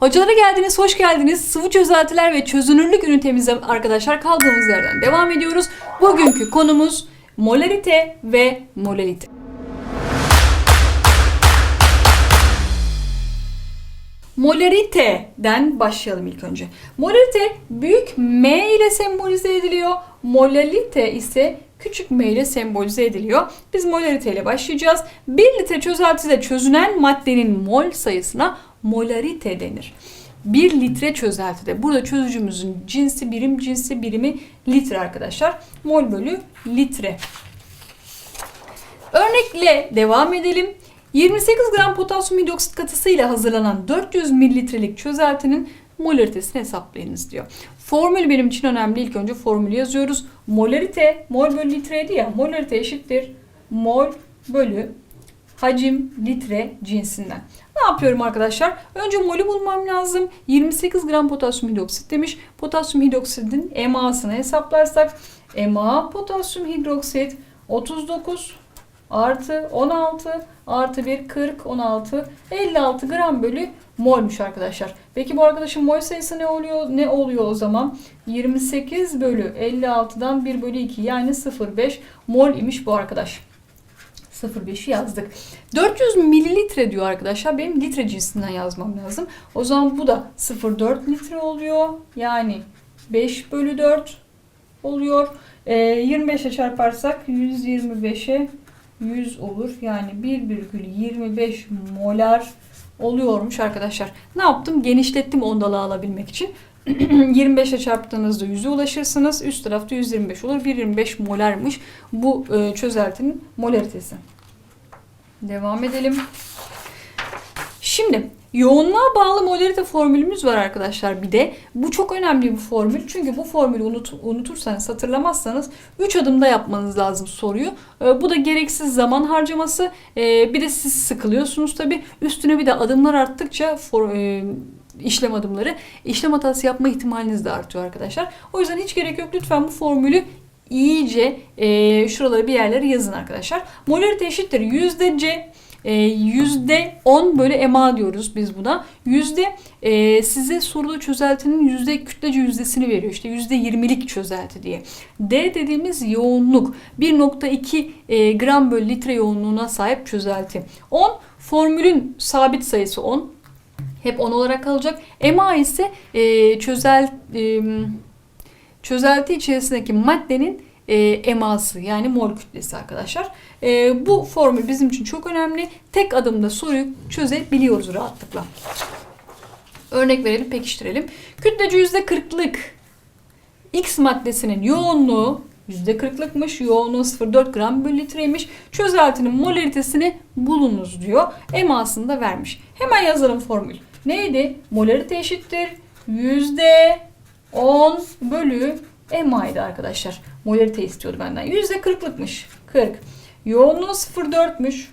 Hocalara geldiniz, hoş geldiniz. Sıvı çözeltiler ve çözünürlük ünitemize arkadaşlar kaldığımız yerden devam ediyoruz. Bugünkü konumuz molarite ve molalite. Molarite'den başlayalım ilk önce. Molarite büyük M ile sembolize ediliyor. Molalite ise küçük m ile sembolize ediliyor. Biz molarite ile başlayacağız. 1 litre çözeltide çözünen maddenin mol sayısına molarite denir. 1 litre çözeltide. Burada çözücümüzün cinsi, birim cinsi, birimi litre arkadaşlar. Mol bölü litre. Örnekle devam edelim. 28 gram potasyum hidroksit katısıyla hazırlanan 400 mililitrelik çözeltinin molaritesini hesaplayınız diyor. Formül benim için önemli. İlk önce formülü yazıyoruz. Molarite, mol bölü litreydi ya. Molarite eşittir. Mol bölü hacim litre cinsinden. Ne yapıyorum arkadaşlar? Önce molü bulmam lazım. 28 gram potasyum hidroksit demiş. Potasyum hidroksitin EMA'sını hesaplarsak EMA potasyum hidroksit 39 artı 16 artı 1 40 16 56 gram bölü molmuş arkadaşlar. Peki bu arkadaşın mol sayısı ne oluyor? Ne oluyor o zaman? 28 bölü 56'dan 1 bölü 2 yani 0,5 mol imiş bu arkadaş. 0,5'i yazdık. 400 mililitre diyor arkadaşlar. Benim litre cinsinden yazmam lazım. O zaman bu da 0,4 litre oluyor. Yani 5 bölü 4 oluyor. Ee, 25'e çarparsak 125'e 100 olur. Yani 1,25 molar oluyormuş arkadaşlar. Ne yaptım? Genişlettim ondalığı alabilmek için. 25'e çarptığınızda 100'e ulaşırsınız. Üst tarafta 125 olur. 1,25 molarmış bu e, çözeltinin molaritesi. Devam edelim. Şimdi yoğunluğa bağlı molarite formülümüz var arkadaşlar bir de. Bu çok önemli bir formül. Çünkü bu formülü unut, unutursanız, hatırlamazsanız 3 adımda yapmanız lazım soruyu. E, bu da gereksiz zaman harcaması. E, bir de siz sıkılıyorsunuz tabi. Üstüne bir de adımlar arttıkça for, e, işlem adımları işlem hatası yapma ihtimaliniz de artıyor arkadaşlar. O yüzden hiç gerek yok. Lütfen bu formülü iyice e, şuralara bir yerlere yazın arkadaşlar. Molarite eşittir yüzde C e, yüzde 10 bölü EMA diyoruz biz buna. Yüzde e, size soruda çözeltinin yüzde kütlece yüzdesini veriyor. İşte yüzde 20'lik çözelti diye. D dediğimiz yoğunluk 1.2 e, gram bölü litre yoğunluğuna sahip çözelti. 10 formülün sabit sayısı 10. Hep 10 olarak kalacak. EMA ise e, çözel e, çözelti içerisindeki maddenin e, eması yani mol kütlesi arkadaşlar. E, bu formül bizim için çok önemli. Tek adımda soruyu çözebiliyoruz rahatlıkla. Örnek verelim, pekiştirelim. Kütlece %40'lık X maddesinin yoğunluğu %40'lıkmış. Yoğunluğu 0,4 gram bölü litreymiş. Çözeltinin molaritesini bulunuz diyor. Emasını da vermiş. Hemen yazalım formül. Neydi? Molarite eşittir. %10 bölü EMA'ydı arkadaşlar. Molarite istiyordu benden. %40'lıkmış. 40. Yoğunluğu 0,4'müş.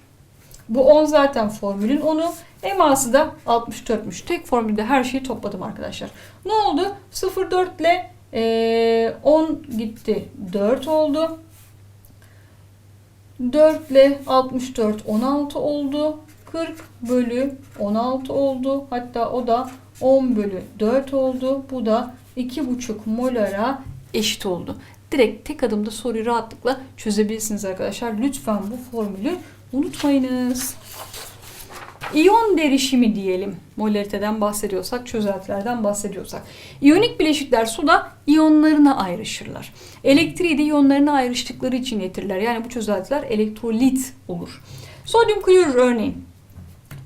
Bu 10 zaten formülün 10'u. Eması da 64'müş. Tek formülde her şeyi topladım arkadaşlar. Ne oldu? 0,4 ile ee, 10 gitti. 4 oldu. 4 ile 64 16 oldu. 40 bölü 16 oldu. Hatta o da 10 bölü 4 oldu. Bu da 2,5 molara eşit oldu. Direkt tek adımda soruyu rahatlıkla çözebilirsiniz arkadaşlar. Lütfen bu formülü unutmayınız. İyon derişimi diyelim. Molariteden bahsediyorsak, çözeltilerden bahsediyorsak. İyonik bileşikler suda iyonlarına ayrışırlar. Elektriği de iyonlarına ayrıştıkları için getirirler. Yani bu çözeltiler elektrolit olur. Sodyum klorür örneğin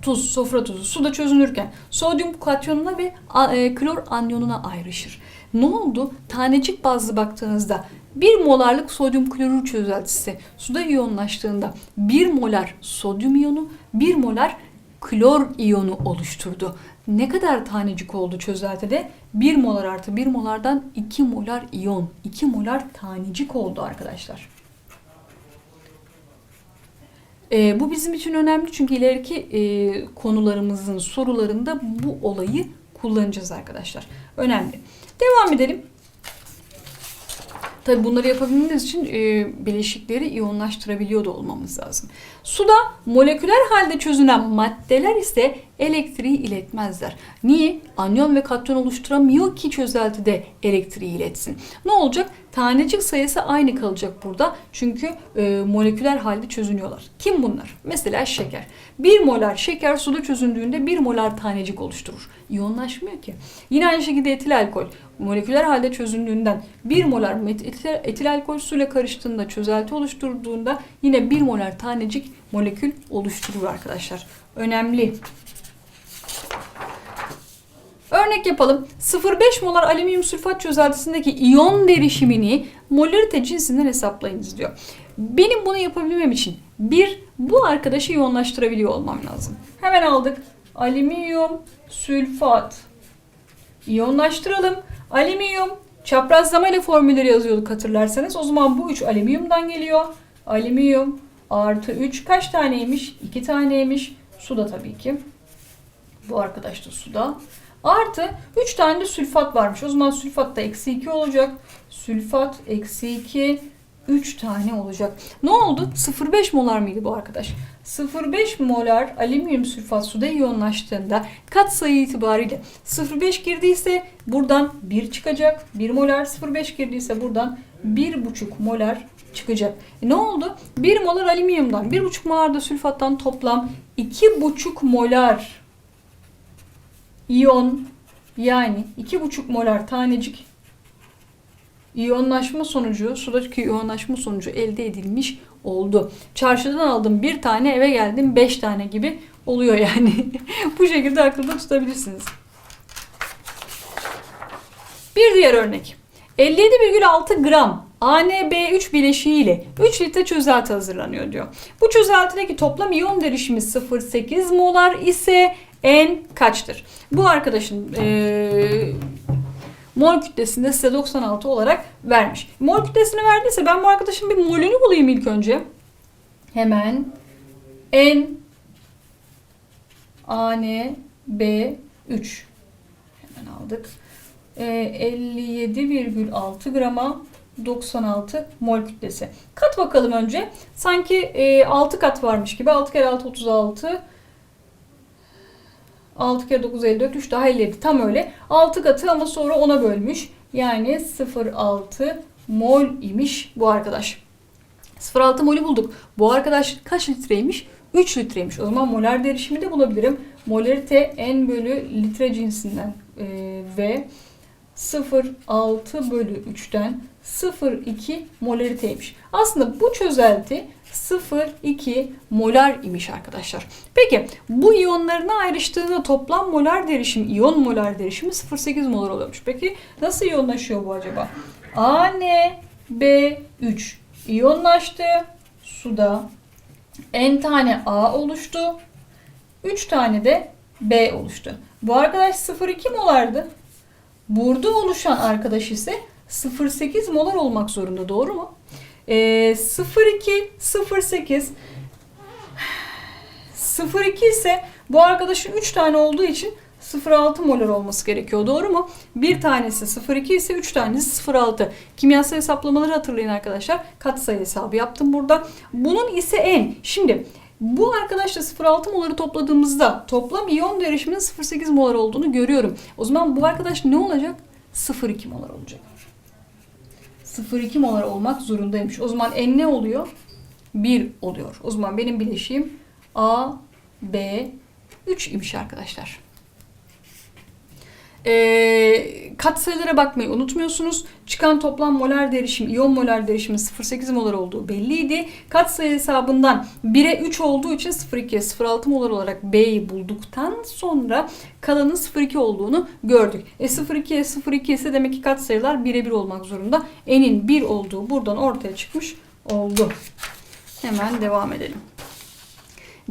tuz, sofra tuzu suda çözünürken sodyum katyonuna ve e, klor anyonuna ayrışır. Ne oldu? Tanecik bazlı baktığınızda 1 molarlık sodyum klorür çözeltisi suda iyonlaştığında 1 molar sodyum iyonu 1 molar klor iyonu oluşturdu. Ne kadar tanecik oldu çözeltide? 1 molar artı 1 molardan 2 molar iyon. 2 molar tanecik oldu arkadaşlar. E, bu bizim için önemli çünkü ileriki e, konularımızın sorularında bu olayı kullanacağız arkadaşlar. Önemli. Devam edelim. Tabi bunları yapabilmemiz için e, bileşikleri iyonlaştırabiliyor da olmamız lazım. Suda moleküler halde çözünen maddeler ise elektriği iletmezler. Niye? Anyon ve katyon oluşturamıyor ki çözeltide elektriği iletsin. Ne olacak? Tanecik sayısı aynı kalacak burada. Çünkü e, moleküler halde çözünüyorlar. Kim bunlar? Mesela şeker. 1 molar şeker suda çözündüğünde 1 molar tanecik oluşturur. İyonlaşmıyor ki. Yine aynı şekilde etil alkol. Moleküler halde çözündüğünden 1 molar etil alkol suyla karıştığında çözelti oluşturduğunda yine 1 molar tanecik molekül oluşturur arkadaşlar. Önemli. Örnek yapalım. 0,5 molar alüminyum sülfat çözeltisindeki iyon derişimini molarite cinsinden hesaplayınız diyor. Benim bunu yapabilmem için bir bu arkadaşı iyonlaştırabiliyor olmam lazım. Hemen aldık. Alüminyum sülfat. İyonlaştıralım. Alüminyum çaprazlama ile formülleri yazıyorduk hatırlarsanız. O zaman bu 3 alüminyumdan geliyor. Alüminyum artı 3 kaç taneymiş? 2 taneymiş. Suda tabii ki. Bu arkadaş da suda. Artı 3 tane de sülfat varmış. O zaman sülfat da eksi 2 olacak. Sülfat eksi 2 3 tane olacak. Ne oldu? 0,5 molar mıydı bu arkadaş? 0,5 molar alüminyum sülfat suda iyonlaştığında kat sayı itibariyle 0,5 girdiyse buradan 1 çıkacak. 1 molar 0,5 girdiyse buradan 1,5 molar çıkacak. E ne oldu? 1 molar alüminyumdan 1,5 molar da sülfattan toplam 2,5 molar iyon yani 2,5 molar tanecik iyonlaşma sonucu, sudaki iyonlaşma sonucu elde edilmiş oldu. Çarşıdan aldım bir tane eve geldim 5 tane gibi oluyor yani. Bu şekilde aklında tutabilirsiniz. Bir diğer örnek. 57,6 gram AnB3 bileşiği ile 3 litre çözelti hazırlanıyor diyor. Bu çözeltideki toplam iyon derişimi 0,8 molar ise N kaçtır? Bu arkadaşın eee mol kütlesinde size 96 olarak vermiş. Mol kütlesini verdiyse ben bu arkadaşın bir molünü bulayım ilk önce. Hemen N AN B 3 hemen aldık. Ee, 57,6 grama 96 mol kütlesi. Kat bakalım önce. Sanki e, 6 kat varmış gibi. 6 kere 6 36 6 kere 9 54 3 daha 57 tam öyle. 6 katı ama sonra 10'a bölmüş. Yani 0,6 mol imiş bu arkadaş. 0,6 molü bulduk. Bu arkadaş kaç litreymiş? 3 litreymiş. O zaman molar derişimi de bulabilirim. Molarite n bölü litre cinsinden ee, ve 0,6 bölü 3'ten 0,2 molariteymiş. Aslında bu çözelti 0,2 molar imiş arkadaşlar. Peki bu iyonlarına ayrıştığında toplam molar derişim, iyon molar derişimi 0,8 molar oluyormuş. Peki nasıl iyonlaşıyor bu acaba? AnB3 iyonlaştı suda. N tane A oluştu. 3 tane de B oluştu. Bu arkadaş 0,2 molardı. Burada oluşan arkadaş ise 0,8 molar olmak zorunda. Doğru mu? Ee, 0,2, 0,8 0,2 ise bu arkadaşın 3 tane olduğu için 0,6 molar olması gerekiyor. Doğru mu? Bir tanesi 0,2 ise 3 tanesi 0,6. Kimyasal hesaplamaları hatırlayın arkadaşlar. Katsayı hesabı yaptım burada. Bunun ise n. Şimdi bu arkadaşla 0,6 moları topladığımızda toplam iyon derişiminin 0,8 molar olduğunu görüyorum. O zaman bu arkadaş ne olacak? 0,2 molar olacak. 0,2 molar olmak zorundaymış. O zaman n ne oluyor? 1 oluyor. O zaman benim bileşiğim A, B, 3 imiş arkadaşlar. E, katsayılara bakmayı unutmuyorsunuz. Çıkan toplam molar derişim, iyon molar derişimi 0,8 molar olduğu belliydi. Katsayı hesabından 1'e 3 olduğu için 0,2'ye 0,6 molar olarak B'yi bulduktan sonra kalanın 0,2 olduğunu gördük. E 0,2'ye 0,2 ise demek ki katsayılar 1'e 1 olmak zorunda. N'in 1 olduğu buradan ortaya çıkmış oldu. Hemen devam edelim.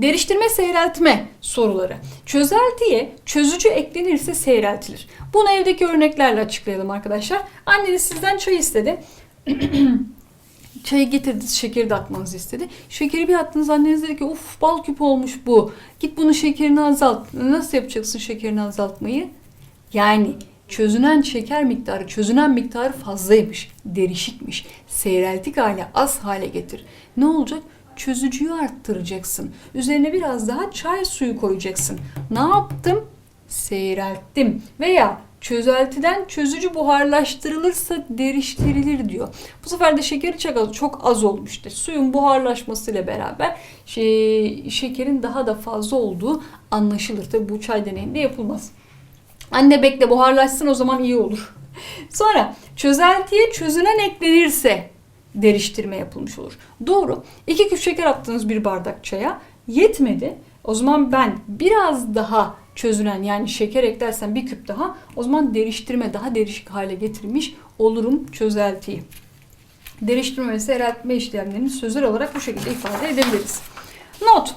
Deriştirme seyreltme soruları. Çözeltiye çözücü eklenirse seyreltilir. Bunu evdeki örneklerle açıklayalım arkadaşlar. Anneniz sizden çay istedi. Çayı getirdi, şekeri de atmanızı istedi. Şekeri bir attınız, anneniz dedi ki uf bal küpü olmuş bu. Git bunun şekerini azalt. Nasıl yapacaksın şekerini azaltmayı? Yani çözünen şeker miktarı, çözünen miktarı fazlaymış, derişikmiş. Seyreltik hale, az hale getir. Ne olacak? Çözücüyü arttıracaksın. Üzerine biraz daha çay suyu koyacaksın. Ne yaptım? Seyrelttim. Veya çözeltiden çözücü buharlaştırılırsa deriştirilir diyor. Bu sefer de şekeri çok az, çok az olmuştu. Suyun buharlaşmasıyla beraber şey, şekerin daha da fazla olduğu anlaşılır. Tabi bu çay deneyinde yapılmaz. Anne bekle buharlaşsın o zaman iyi olur. Sonra çözeltiye çözünen eklenirse deriştirme yapılmış olur. Doğru. 2 küp şeker attınız bir bardak çaya. Yetmedi. O zaman ben biraz daha çözünen yani şeker eklersem bir küp daha o zaman deriştirme daha derişik hale getirmiş olurum çözeltiyi. Deriştirme ve seyreltme işlemlerini sözel olarak bu şekilde ifade edebiliriz. Not.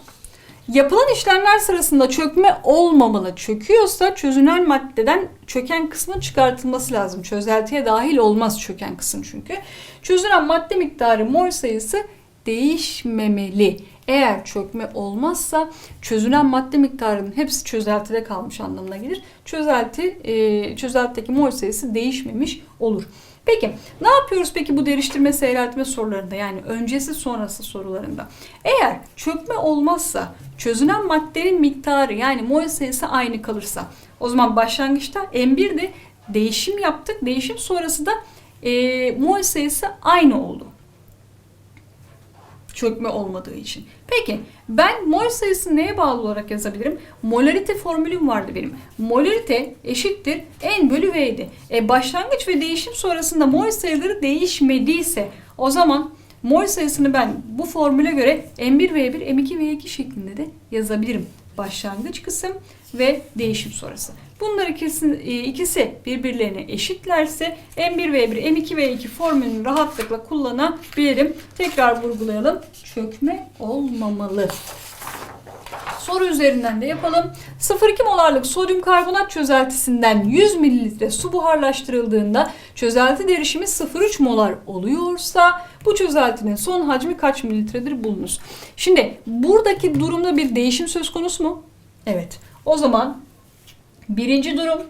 Yapılan işlemler sırasında çökme olmamalı. Çöküyorsa çözünen maddeden çöken kısmın çıkartılması lazım. Çözeltiye dahil olmaz çöken kısım çünkü. Çözünen madde miktarı mol sayısı değişmemeli. Eğer çökme olmazsa çözünen madde miktarının hepsi çözeltide kalmış anlamına gelir. Çözelti, e, çözeltideki mol sayısı değişmemiş olur. Peki ne yapıyoruz peki bu deriştirme seyreltme sorularında yani öncesi sonrası sorularında? Eğer çökme olmazsa çözünen maddenin miktarı yani mol sayısı aynı kalırsa o zaman başlangıçta M1'de değişim yaptık. Değişim sonrası da e, mol sayısı aynı oldu çökme olmadığı için. Peki ben mol sayısını neye bağlı olarak yazabilirim? Molarite formülüm vardı benim. Molarite eşittir n bölü v'ydi. E, başlangıç ve değişim sonrasında mol sayıları değişmediyse o zaman mol sayısını ben bu formüle göre m1 v1 m2 v2 şeklinde de yazabilirim. Başlangıç kısım ve değişim sonrası. Bunlar ikisi, ikisi birbirlerine eşitlerse M1V1, M2V2 formülünü rahatlıkla kullanabilirim. Tekrar vurgulayalım. Çökme olmamalı. Soru üzerinden de yapalım. 0,2 molarlık sodyum karbonat çözeltisinden 100 ml su buharlaştırıldığında çözelti derişimi 0,3 molar oluyorsa bu çözeltinin son hacmi kaç mililitredir bulunuz. Şimdi buradaki durumda bir değişim söz konusu mu? Evet. O zaman birinci durum,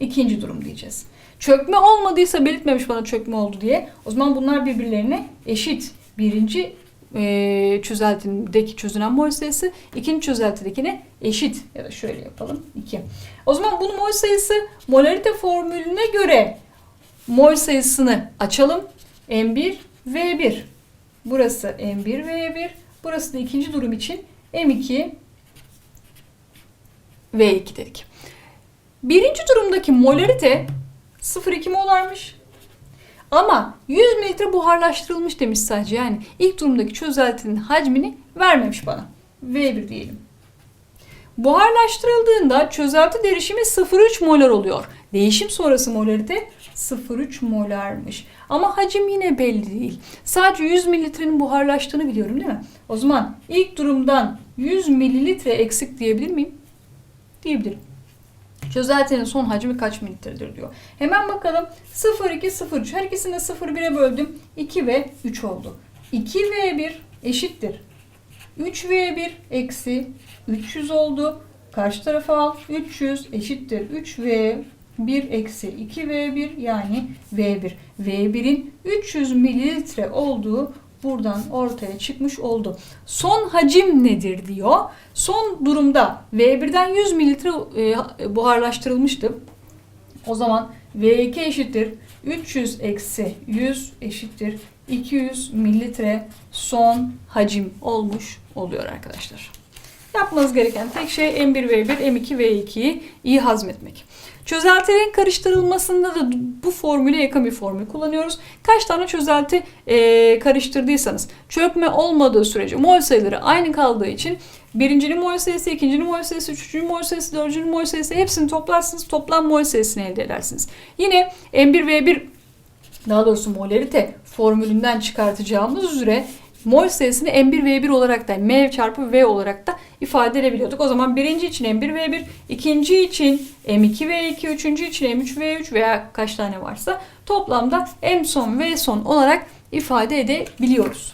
ikinci durum diyeceğiz. Çökme olmadıysa belirtmemiş bana çökme oldu diye. O zaman bunlar birbirlerine eşit. Birinci e, çözeltideki çözünen mol sayısı ikinci çözeltidekine eşit. Ya da şöyle yapalım. 2. O zaman bunun mol sayısı molarite formülüne göre mol sayısını açalım. M1 V1. Burası M1 V1. Burası da ikinci durum için M2 V2 dedik. Birinci durumdaki molarite 0,2 molarmış. Ama 100 mililitre buharlaştırılmış demiş sadece. Yani ilk durumdaki çözeltinin hacmini vermemiş bana. V1 diyelim. Buharlaştırıldığında çözelti derişimi 0,3 molar oluyor. Değişim sonrası molarite 0,3 molarmış. Ama hacim yine belli değil. Sadece 100 mililitrenin buharlaştığını biliyorum değil mi? O zaman ilk durumdan 100 mililitre eksik diyebilir miyim? Diyebilirim. Çözeltinin son hacmi kaç mililitredir diyor. Hemen bakalım. 0, 2, 0, 3. Her ikisini de 0, 1'e böldüm. 2 ve 3 oldu. 2 v 1 eşittir. 3 v 1 eksi 300 oldu. Karşı tarafa al. 300 eşittir. 3 v 1 eksi 2 v 1 yani v 1. v 1'in 300 mililitre olduğu buradan ortaya çıkmış oldu. Son hacim nedir diyor. Son durumda V1'den 100 mililitre e, buharlaştırılmıştı. O zaman V2 eşittir 300 eksi 100 eşittir 200 mililitre son hacim olmuş oluyor arkadaşlar. Yapmanız gereken tek şey M1V1, M2V2'yi iyi hazmetmek. Çözeltilerin karıştırılmasında da bu formüle yakın bir formül kullanıyoruz. Kaç tane çözelti e, karıştırdıysanız çökme olmadığı sürece mol sayıları aynı kaldığı için birincinin mol sayısı, ikincinin mol sayısı, üçüncünün mol sayısı, dördüncünün mol sayısı hepsini toplarsınız. Toplam mol sayısını elde edersiniz. Yine M1V1 daha doğrusu molarite formülünden çıkartacağımız üzere mol sayısını M1V1 olarak da M çarpı V olarak da ifade edebiliyorduk. O zaman birinci için M1V1, ikinci için M2V2, üçüncü için M3V3 veya kaç tane varsa toplamda M son V son olarak ifade edebiliyoruz.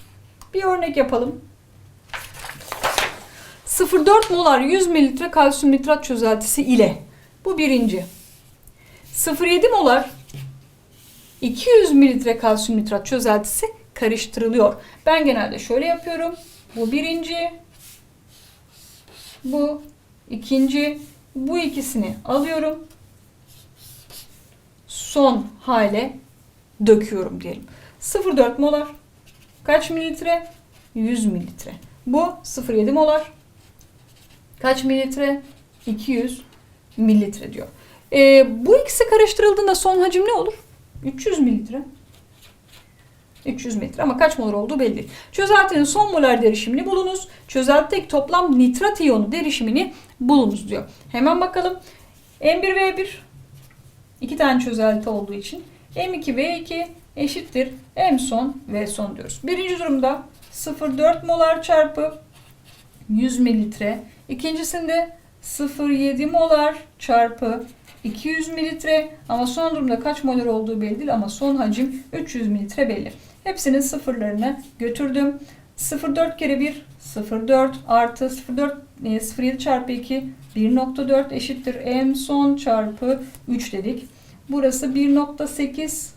Bir örnek yapalım. 0,4 molar 100 mililitre kalsiyum nitrat çözeltisi ile bu birinci. 0,7 molar 200 mililitre kalsiyum nitrat çözeltisi karıştırılıyor. Ben genelde şöyle yapıyorum. Bu birinci, bu ikinci, bu ikisini alıyorum. Son hale döküyorum diyelim. 0,4 molar. Kaç mililitre? 100 mililitre. Bu 0,7 molar. Kaç mililitre? 200 mililitre diyor. Ee, bu ikisi karıştırıldığında son hacim ne olur? 300 mililitre. 300 mililitre ama kaç molar olduğu belli. Çözeltinin son molar derişimini bulunuz. Çözeltideki toplam nitrat iyonu derişimini bulunuz diyor. Hemen bakalım. M1V1 iki tane çözelti olduğu için M2V2 eşittir M son V son diyoruz. Birinci durumda 0,4 molar çarpı 100 mililitre. İkincisinde 0,7 molar çarpı 200 mililitre ama son durumda kaç molar olduğu belli değil ama son hacim 300 mililitre belli. Hepsinin sıfırlarını götürdüm. 0,4 kere 1 0,4 artı 0,4 e, 0,7 çarpı 2 1,4 eşittir m son çarpı 3 dedik. Burası 1,8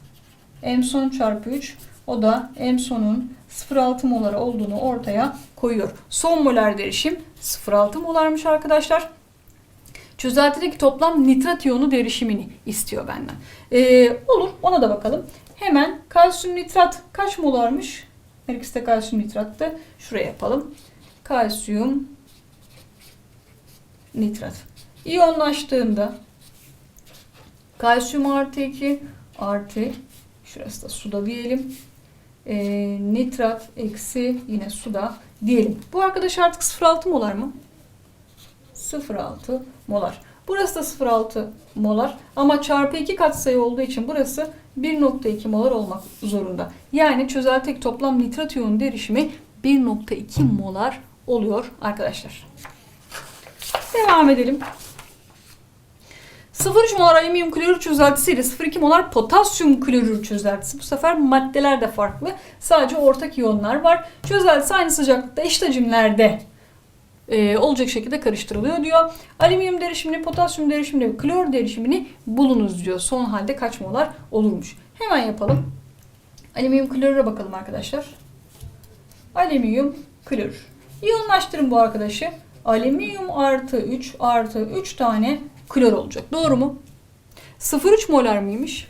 m son çarpı 3 o da m sonun 0,6 molar olduğunu ortaya koyuyor. Son molar derişim 0,6 molarmış arkadaşlar. Çözeltideki toplam nitrat iyonu derişimini istiyor benden. Ee, olur ona da bakalım. Hemen kalsiyum nitrat kaç molarmış? Her ikisi de kalsiyum nitrattı. Şuraya yapalım. Kalsiyum nitrat. İyonlaştığında kalsiyum artı 2 artı şurası da suda diyelim. Ee, nitrat eksi yine suda diyelim. Bu arkadaş artık 0,6 molar mı? 0,6 molar. Burası da 0,6 molar ama çarpı 2 katsayı olduğu için burası 1,2 molar olmak zorunda. Yani çözeltideki toplam nitrat iyonu derişimi 1,2 molar oluyor arkadaşlar. Devam edelim. 0,3 molar alüminyum klorür çözeltisi ile 0,2 molar potasyum klorür çözeltisi. Bu sefer maddeler de farklı. Sadece ortak iyonlar var. Çözeltisi aynı sıcaklıkta eşit hacimlerde e, olacak şekilde karıştırılıyor diyor. Alüminyum derişimini, potasyum derişimini klor derişimini bulunuz diyor. Son halde kaç molar olurmuş. Hemen yapalım. Alüminyum klorüre bakalım arkadaşlar. Alüminyum klorür. İyonlaştırın bu arkadaşı. Alüminyum artı 3 artı 3 tane klor olacak. Doğru mu? 0,3 molar mıymış?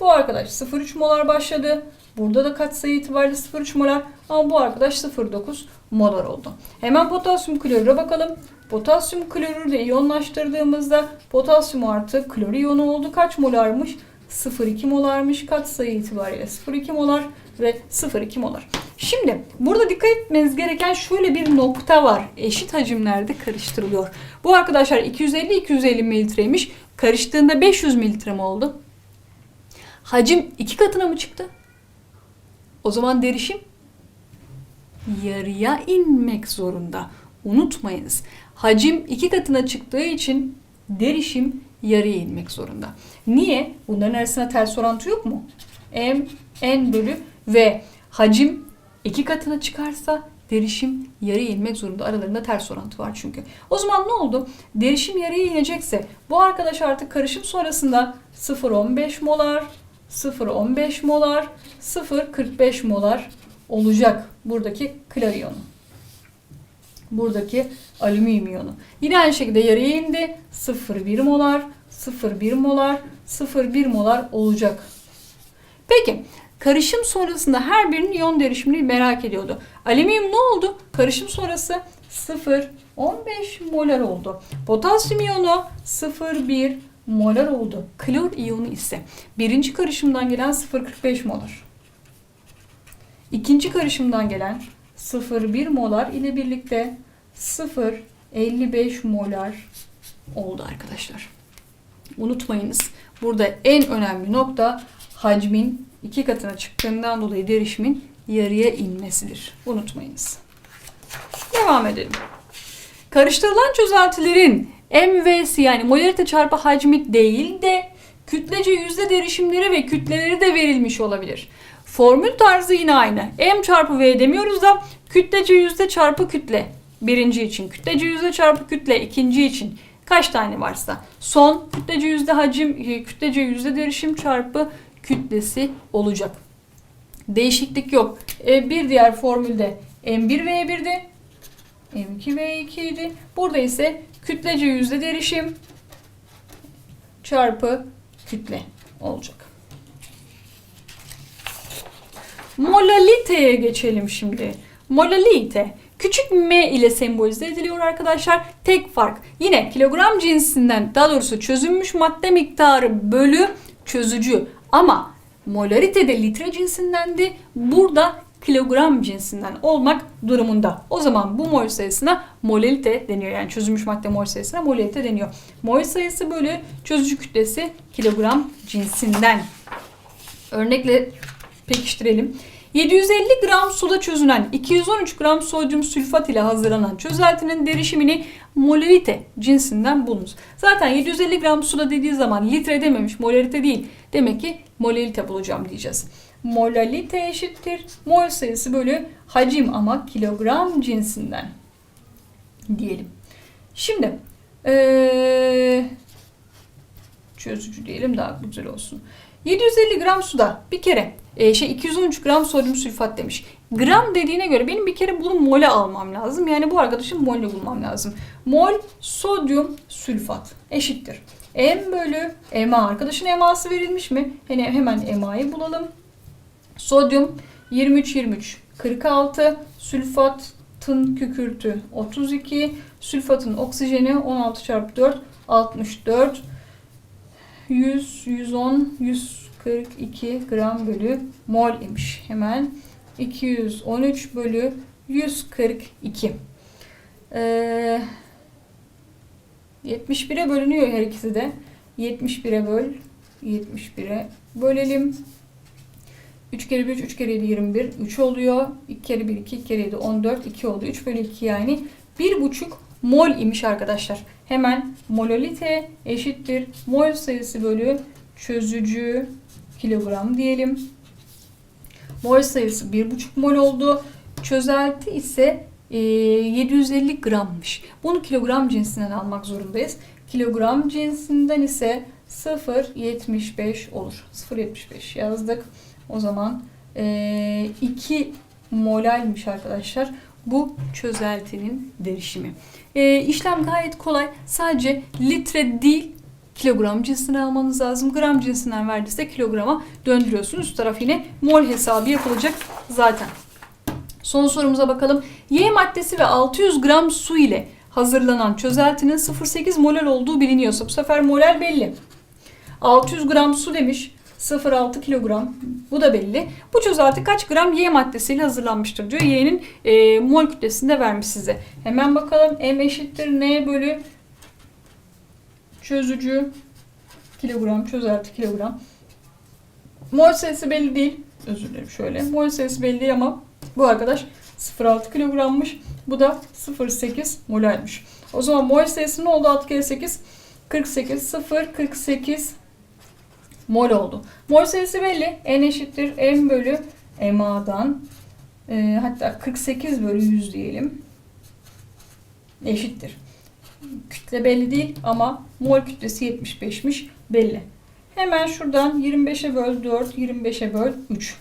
Bu arkadaş 0,3 molar başladı. Burada da katsayı itibariyle 0,3 molar ama bu arkadaş 0,9 molar oldu. Hemen potasyum klorüre bakalım. Potasyum klorürü de iyonlaştırdığımızda potasyum artı klor iyonu oldu. Kaç molarmış? 0,2 molarmış. Katsayı itibariyle 0,2 molar ve 0,2 molar. Şimdi burada dikkat etmeniz gereken şöyle bir nokta var. Eşit hacimlerde karıştırılıyor. Bu arkadaşlar 250-250 mililitreymiş. Karıştığında 500 mililitre mi oldu? Hacim iki katına mı çıktı? O zaman derişim yarıya inmek zorunda. Unutmayınız. Hacim iki katına çıktığı için derişim yarıya inmek zorunda. Niye? Bunların arasında ters orantı yok mu? M, N bölü V. Hacim iki katına çıkarsa derişim yarıya inmek zorunda. Aralarında ters orantı var çünkü. O zaman ne oldu? Derişim yarıya inecekse bu arkadaş artık karışım sonrasında 0,15 molar, 0,15 molar, 0,45 molar olacak buradaki klor iyonu. Buradaki alüminyum iyonu. Yine aynı şekilde yarıya indi. 0,1 molar, 0,1 molar, 0,1 molar olacak. Peki karışım sonrasında her birinin iyon derişimini merak ediyordu. Alüminyum ne oldu? Karışım sonrası 0,15 molar oldu. Potasyum iyonu 0,1 molar oldu. Klor iyonu ise birinci karışımdan gelen 0,45 molar. İkinci karışımdan gelen 0,1 molar ile birlikte 0,55 molar oldu arkadaşlar. Unutmayınız. Burada en önemli nokta hacmin iki katına çıktığından dolayı derişimin yarıya inmesidir. Unutmayınız. Devam edelim. Karıştırılan çözeltilerin MV'si yani molarite çarpı hacmi değil de kütlece yüzde derişimleri ve kütleleri de verilmiş olabilir. Formül tarzı yine aynı. M çarpı V demiyoruz da kütlece yüzde çarpı kütle. Birinci için kütlece yüzde çarpı kütle ikinci için kaç tane varsa. Son kütlece yüzde hacim, kütlece yüzde derişim çarpı kütlesi olacak. Değişiklik yok. E, bir diğer formülde M1V1'di. M2V2 idi. Burada ise kütlece yüzde derişim çarpı kütle olacak. Molaliteye geçelim şimdi. Molalite küçük m ile sembolize ediliyor arkadaşlar. Tek fark yine kilogram cinsinden daha doğrusu çözünmüş madde miktarı bölü çözücü ama molarite de litre cinsindendi. Burada kilogram cinsinden olmak durumunda. O zaman bu mol sayısına molalite deniyor. Yani çözülmüş madde mol sayısına molalite deniyor. Mol sayısı bölü çözücü kütlesi kilogram cinsinden. Örnekle pekiştirelim. 750 gram suda çözünen 213 gram sodyum sülfat ile hazırlanan çözeltinin derişimini molarite cinsinden bulunuz. Zaten 750 gram suda dediği zaman litre dememiş, molarite değil. Demek ki molarite bulacağım diyeceğiz. Molalite eşittir mol sayısı bölü hacim ama kilogram cinsinden diyelim. Şimdi ee, çözücü diyelim daha güzel olsun. 750 gram suda bir kere e, şey 213 gram sodyum sülfat demiş. Gram dediğine göre benim bir kere bunu mole almam lazım. Yani bu arkadaşın molünü bulmam lazım. Mol sodyum sülfat eşittir. M bölü MA. Arkadaşın MA'sı verilmiş mi? Hani hemen MA'yı bulalım. Sodyum 23 23 46 sülfatın kükürtü 32 sülfatın oksijeni 16 çarpı 4 64 100 110 142 gram bölü mol imiş. Hemen 213 bölü 142. Ee, 71'e bölünüyor her ikisi de. 71'e böl. 71'e bölelim. 3 kere 1 3 kere 7 21 3 oluyor. 2 kere 1 2 2 kere 7 14 2 oldu. 3 bölü 2 yani 1,5 mol imiş arkadaşlar. Hemen mololite eşittir mol sayısı bölü çözücü kilogram diyelim. Mol sayısı 1,5 mol oldu. Çözelti ise e, 750 grammış. Bunu kilogram cinsinden almak zorundayız. Kilogram cinsinden ise 0.75 olur. 0.75 yazdık. O zaman e, 2 molalmiş arkadaşlar. Bu çözeltinin derişimi. E, işlem gayet kolay. Sadece litre değil kilogram cinsinden almanız lazım. Gram cinsinden verdiyse kilograma döndürüyorsunuz. Üst taraf yine mol hesabı yapılacak zaten. Son sorumuza bakalım. Y maddesi ve 600 gram su ile hazırlanan çözeltinin 0.8 molal olduğu biliniyorsa bu sefer molal belli. 600 gram su demiş. 0.6 kilogram. Bu da belli. Bu çözelti kaç gram Y maddesiyle hazırlanmıştır diyor. Y'nin e, mol kütlesini de vermiş size. Hemen bakalım. M eşittir N bölü çözücü kilogram, çözelti kilogram. Mol sayısı belli değil. Özür dilerim şöyle. Mol sayısı belli ama bu arkadaş 0.6 kilogrammış. Bu da 0.8 molalmiş. O zaman mol sayısı ne oldu? 6 kere 8 48 0 48 mol oldu. Mol sayısı belli. N eşittir M bölü MA'dan e, hatta 48 bölü 100 diyelim. Eşittir. Kütle belli değil ama mol kütlesi 75'miş belli. Hemen şuradan 25'e böl 4, 25'e böl 3.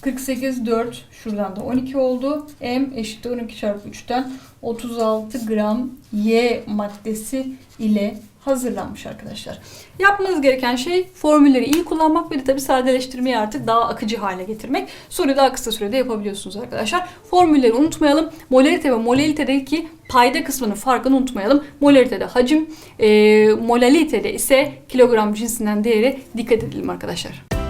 48 4 şuradan da 12 oldu. M eşittir 12 çarpı 3'ten 36 gram Y maddesi ile hazırlanmış arkadaşlar. Yapmanız gereken şey formülleri iyi kullanmak ve de tabi sadeleştirmeyi artık daha akıcı hale getirmek. Soruyu daha kısa sürede yapabiliyorsunuz arkadaşlar. Formülleri unutmayalım. Molarite ve molalitedeki payda kısmının farkını unutmayalım. Molaritede hacim, e, molalitede ise kilogram cinsinden değeri dikkat edelim arkadaşlar.